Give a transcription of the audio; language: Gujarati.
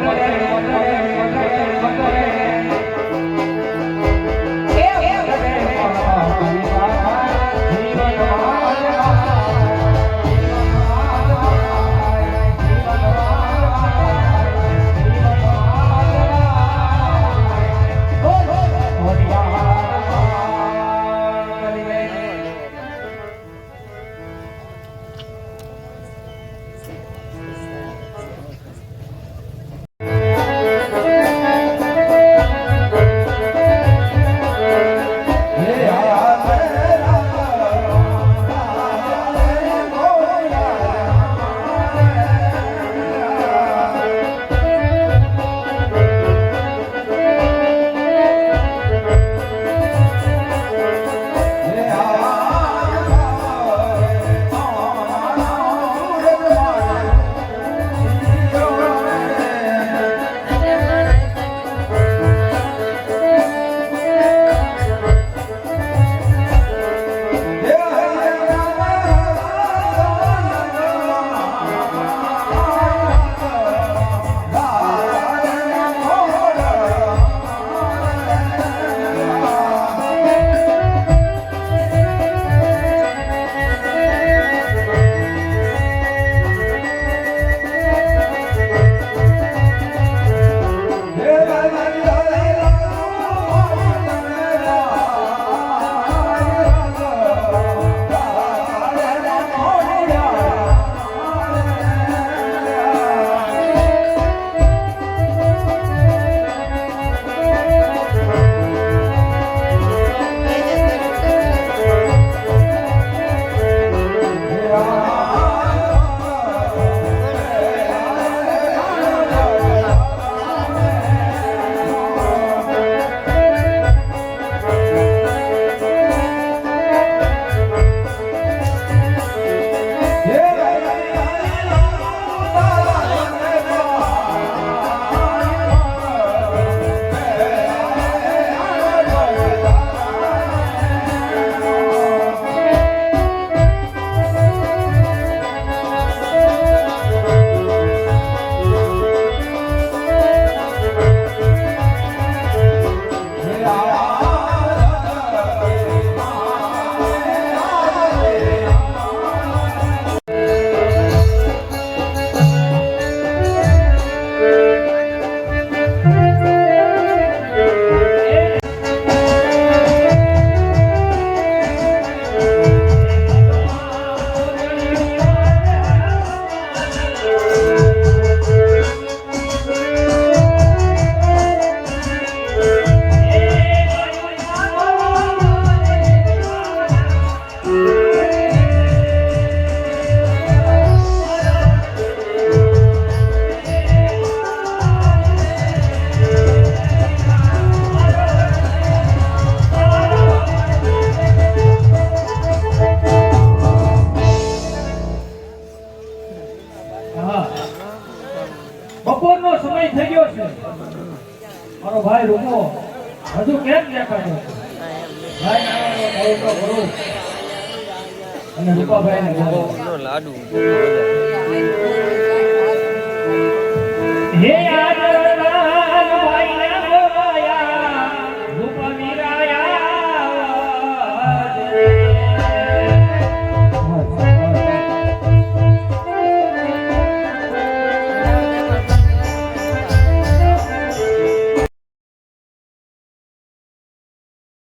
Gracias. બપોરનો સમય થઈ ગયો છે. મારો ભાઈ રૂમો હજુ કેમ દેખાતો ભાઈ નાનો કરું અને રૂપાભાઈ લાડુ.